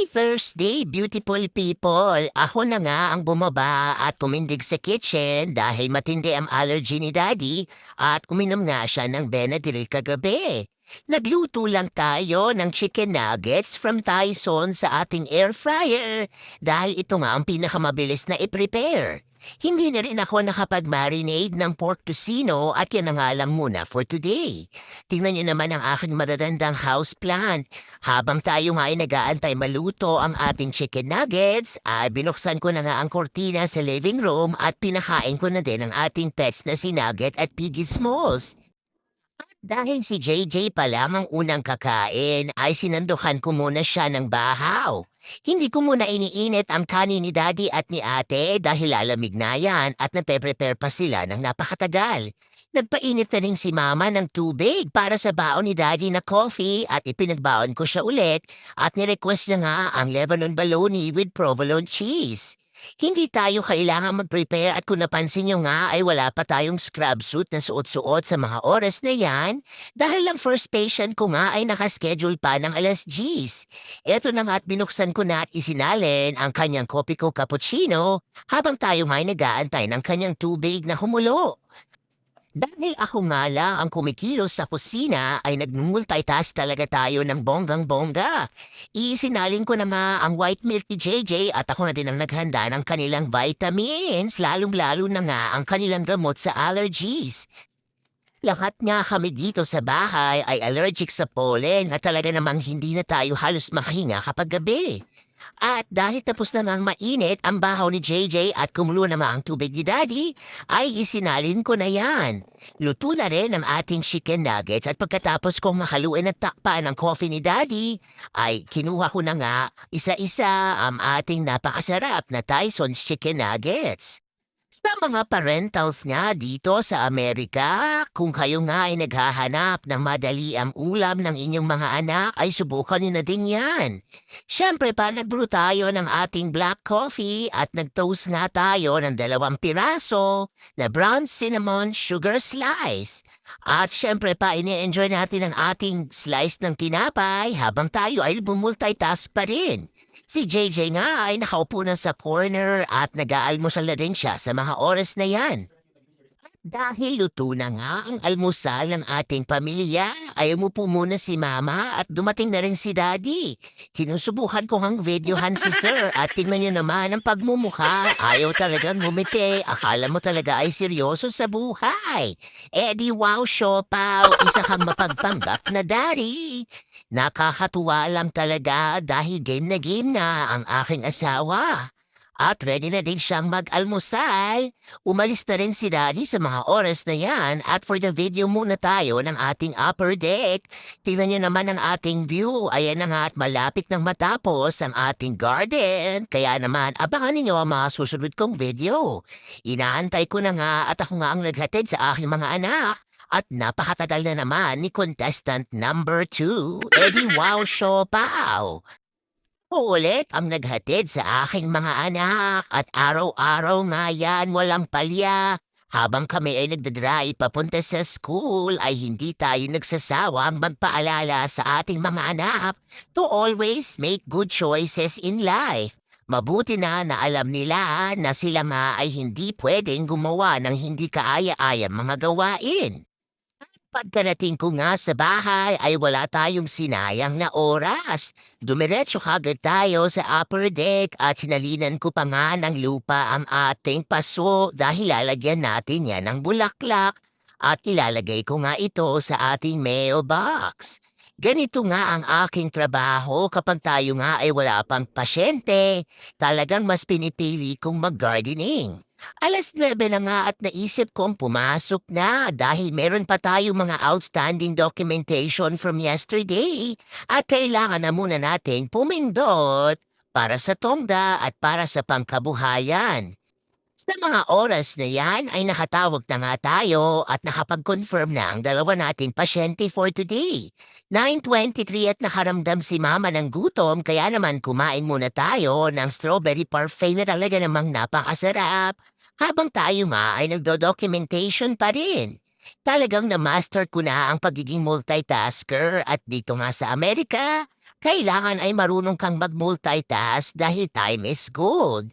Happy Thursday, beautiful people! Ako na nga ang bumaba at kumindig sa kitchen dahil matindi ang allergy ni Daddy at uminom nga siya ng Benadryl kagabi. Nagluto lang tayo ng chicken nuggets from Tyson sa ating air fryer dahil ito nga ang pinakamabilis na i-prepare. Hindi na rin ako nakapag-marinate ng pork tocino at yan na nga lang muna for today. Tingnan niyo naman ang aking madadandang house plant. Habang tayo nga ay nag-aantay maluto ang ating chicken nuggets, ay binuksan ko na nga ang kortina sa living room at pinakain ko na din ang ating pets na si Nugget at Piggy Smalls. Dahil si JJ pa lang ang unang kakain, ay sinanduhan ko muna siya ng bahaw. Hindi ko muna iniinit ang kanin ni Daddy at ni Ate dahil lalamig na yan at nape-prepare pa sila ng napakatagal. Nagpainit na rin si Mama ng tubig para sa baon ni Daddy na coffee at ipinagbaon ko siya ulit at nirequest niya nga ang Lebanon bologna with provolone cheese. Hindi tayo kailangan mag-prepare at kung napansin nyo nga ay wala pa tayong scrub suit na suot-suot sa mga oras na yan dahil lang first patient ko nga ay nakaschedule pa ng alas G's. Eto na nga at binuksan ko na at isinalin ang kanyang kopi ko cappuccino habang tayo ay nag-aantay ng kanyang tubig na humulo. Dahil ako nga lang ang kumikilos sa kusina ay nagmumultitask talaga tayo ng bonggang-bongga. Isinalin ko na nga ang white milk ni JJ at ako na din ang naghanda ng kanilang vitamins, lalong-lalo na nga ang kanilang gamot sa allergies. Lahat nga kami dito sa bahay ay allergic sa pollen at talaga namang hindi na tayo halos makahinga kapag gabi. At dahil tapos na ngang mainit ang bahaw ni JJ at kumulo na ang tubig ni Daddy, ay isinalin ko na yan. Luto na rin ang ating chicken nuggets at pagkatapos kong makaluin at takpan ng coffee ni Daddy, ay kinuha ko na nga isa-isa ang ating napakasarap na Tyson's chicken nuggets. Sa mga parentals nga dito sa Amerika, kung kayo nga ay naghahanap ng madali ang ulam ng inyong mga anak, ay subukan nyo na din yan. Siyempre pa, nagbrew tayo ng ating black coffee at nag-toast nga tayo ng dalawang piraso na brown cinnamon sugar slice. At siyempre pa, ini-enjoy natin ang ating slice ng tinapay habang tayo ay bumultitask pa rin. Si JJ nga ay nakaupo na sa corner at nag-aalmusal na din siya sa mga oras na yan. Dahil luto na nga ang almusal ng ating pamilya, ay umupo muna si Mama at dumating na rin si Daddy. Sinusubukan ko ang videohan si Sir at tingnan niyo naman ang pagmumukha. Ayaw talagang ngumiti. Akala mo talaga ay seryoso sa buhay. Eh di wow, Siopaw, isa kang mapagpanggap na Daddy. Nakakatuwa lang talaga dahil game na game na ang aking asawa. At ready na din siyang mag-almusal. Umalis na rin si Daddy sa mga oras na yan at for the video muna tayo ng ating upper deck. Tingnan niyo naman ang ating view. Ayan na nga at malapit nang matapos ang ating garden. Kaya naman abangan ninyo ang mga susunod kong video. Inaantay ko na nga at ako nga ang naghatid sa aking mga anak. At napakatagal na naman ni contestant number 2, Eddie Wow Siopaw. Ulit ang naghatid sa aking mga anak at araw-araw nga yan walang palya. Habang kami ay nagdadrive papunta sa school ay hindi tayo nagsasawang magpaalala sa ating mga anak to always make good choices in life. Mabuti na na alam nila na sila nga ay hindi pwedeng gumawa ng hindi kaaya-aya mga gawain. Pagkarating ko nga sa bahay ay wala tayong sinayang na oras. Dumiretso kagad tayo sa upper deck at sinalinan ko pa nga ng lupa ang ating paso dahil lalagyan natin yan ng bulaklak at ilalagay ko nga ito sa ating mailbox. Ganito nga ang aking trabaho kapag tayo nga ay wala pang pasyente. Talagang mas pinipili kong mag-gardening. Alas 9 na nga at naisip kong pumasok na dahil meron pa tayong mga outstanding documentation from yesterday at kailangan na muna nating pumindot para sa tongda at para sa pangkabuhayan. Sa mga oras na yan ay nakatawag na nga tayo at nakapag-confirm na ang dalawa nating pasyente for today. 9.23 at nakaramdam si mama ng gutom kaya naman kumain muna tayo ng strawberry parfait na talaga namang napakasarap habang tayo nga ay nagdo-documentation pa rin. Talagang na-master ko na ang pagiging multitasker at dito nga sa Amerika, kailangan ay marunong kang mag-multitask dahil time is gold.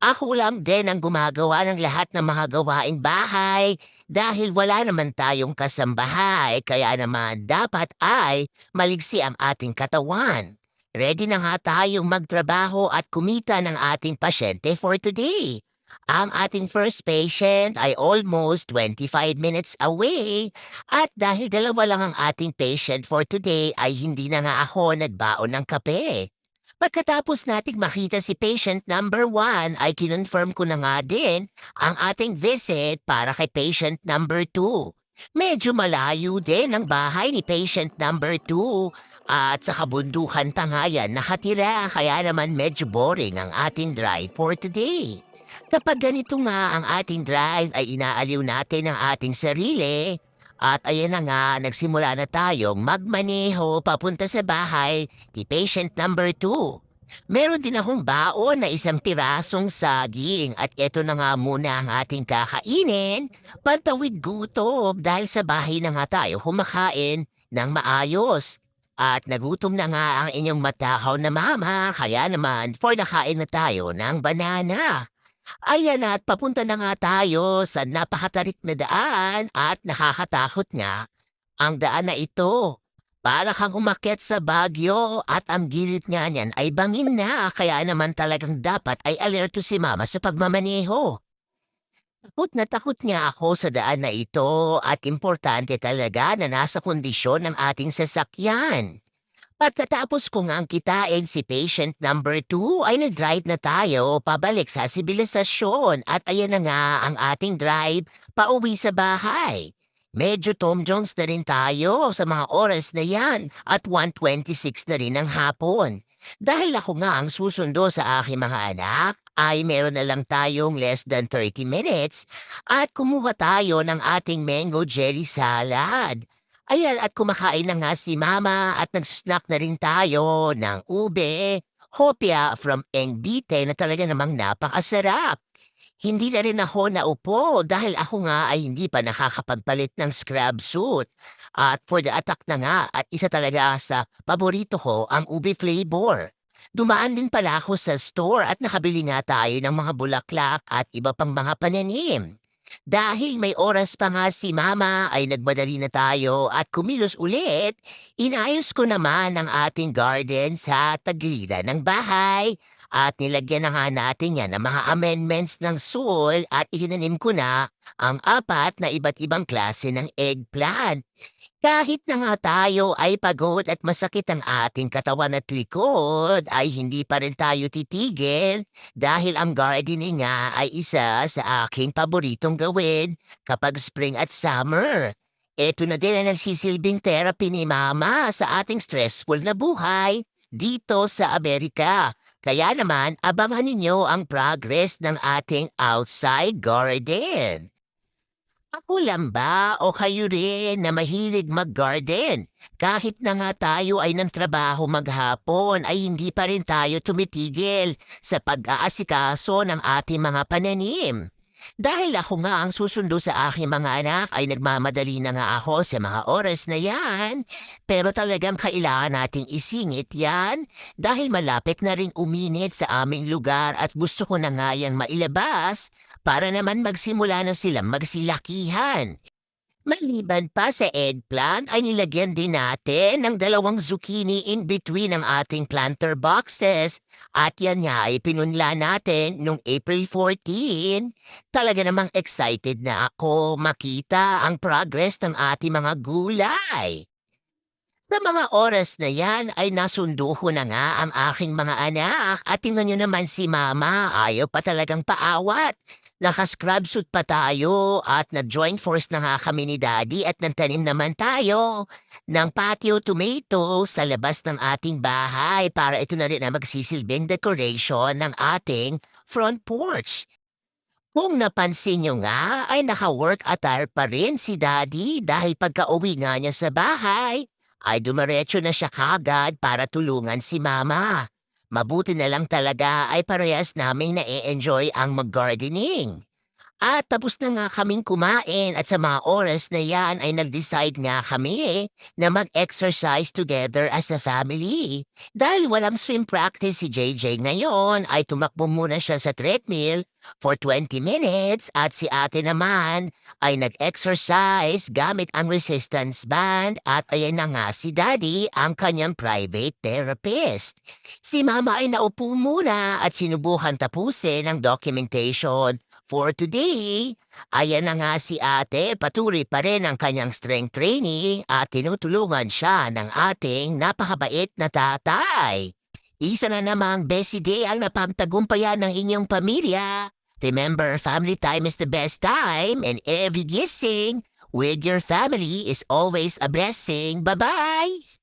Ako lang din ang gumagawa ng lahat ng mga gawaing bahay dahil wala naman tayong kasambahay kaya naman dapat ay maligsi ang ating katawan. Ready na nga tayong magtrabaho at kumita ng ating pasyente for today. Ang ating first patient ay almost 25 minutes away at dahil dalawa lang ang ating patient for today ay hindi na nga ako nagbaon ng kape. Pagkatapos nating makita si patient number 1 ay kinonfirm ko na nga din ang ating visit para kay patient number 2. Medyo malayo din ang bahay ni patient number 2 at sa kabundukan pa nga yan nakatira kaya naman medyo boring ang ating drive for today. Kapag ganito nga ang ating drive ay inaaliw natin ang ating sarili at ayan na nga nagsimula na tayong magmaneho papunta sa bahay ni patient number 2. Meron din akong baon na isang pirasong saging at eto na nga muna ang ating kakainin. Pantawid gutom dahil sa bahay na nga tayo kumakain ng maayos. At nagutom na nga ang inyong matahaw na mama kaya naman for nakain na tayo ng banana. Ayan at papunta na nga tayo sa napakatarik na daan at nakakatakot nga ang daan na ito. Para kang umakyat sa Bagyo at ang gilid nga niyan ay bangin na kaya naman talagang dapat ay alerto si mama sa pagmamaneho. Takot na takot nga ako sa daan na ito at importante talaga na nasa kondisyon ng ating sasakyan. Pagkatapos ko ngang kitain si patient number 2 ay nag-drive na tayo pabalik sa sibilisasyon at ayan na nga ang ating drive pauwi sa bahay. Medyo Tom Jones na rin tayo sa mga oras na yan at 1.26 na rin ng hapon. Dahil ako nga ang susundo sa aking mga anak, ay meron na lang tayong less than 30 minutes at kumuha tayo ng ating mango jelly salad. Ayan at kumakain na nga si mama at nag-snack na rin tayo ng ube, hopya from Engbite na talaga namang napakasarap. Hindi na rin ako naupo dahil ako nga ay hindi pa nakakapagpalit ng scrub suit. At for the attack na nga at isa talaga sa paborito ko ang ube flavor. Dumaan din pala ako sa store at nakabili nga tayo ng mga bulaklak at iba pang mga pananim. Dahil may oras pa nga si mama ay nagmadali na tayo at kumilos ulit, inayos ko naman ang ating garden sa tagiliran ng bahay at nilagyan na nga natin yan ng mga amendments ng soil at itinanim ko na ang apat na iba't ibang klase ng eggplant. Kahit na nga tayo ay pagod at masakit ang ating katawan at likod, ay hindi pa rin tayo titigil dahil ang gardening nga ay isa sa aking paboritong gawin kapag spring at summer. Ito na din ang nagsisilbing therapy ni Mama sa ating stressful na buhay dito sa Amerika. Kaya naman, abangan ninyo ang progress ng ating outside garden. Ako lang ba o kayo rin na mahilig mag-garden? Kahit na nga tayo ay ng trabaho maghapon ay hindi pa rin tayo tumitigil sa pag-aasikaso ng ating mga pananim. Dahil ako nga ang susundo sa aking mga anak ay nagmamadali na nga ako sa mga oras na yan. Pero talagang kailangan nating isingit yan dahil malapit na ring uminit sa aming lugar at gusto ko na nga yan mailabas para naman magsimula na silang magsilakihan. Maliban pa sa eggplant ay nilagyan din natin ng dalawang zucchini in between ng ating planter boxes at yan nga ay pinunla natin nung April 14. Talaga namang excited na ako makita ang progress ng ating mga gulay. Sa mga oras na yan ay nasundo ko na nga ang aking mga anak at tingnan nyo naman si mama ayaw pa talagang paawat. Naka-scrub suit pa tayo at na-joint force na nga kami ni daddy at nagtanim naman tayo ng patio tomato sa labas ng ating bahay para ito na rin ang magsisilbing decoration ng ating front porch. Kung napansin nyo nga ay naka-work attire pa rin si daddy dahil pagka-uwi nga niya sa bahay ay dumiretso na siya kagad para tulungan si mama. Mabuti na lang talaga ay parehas naming na-enjoy ang mag-gardening. At tapos na nga kaming kumain at sa mga oras na yan ay nag-decide nga kami na mag-exercise together as a family. Dahil walang swim practice si JJ ngayon ay tumakbo muna siya sa treadmill for 20 minutes at si ate naman ay nag-exercise gamit ang resistance band at ayan na nga si daddy ang kanyang private therapist. Si mama ay naupo muna at sinubukan tapusin ang documentation For today, ayan na nga si ate, patuloy pa rin ang kanyang strength training at tinutulungan siya ng ating napakabait na tatay. Isa na namang best day ang napagtagumpayan ng inyong pamilya. Remember, family time is the best time and every gising with your family is always a blessing. Bye-bye!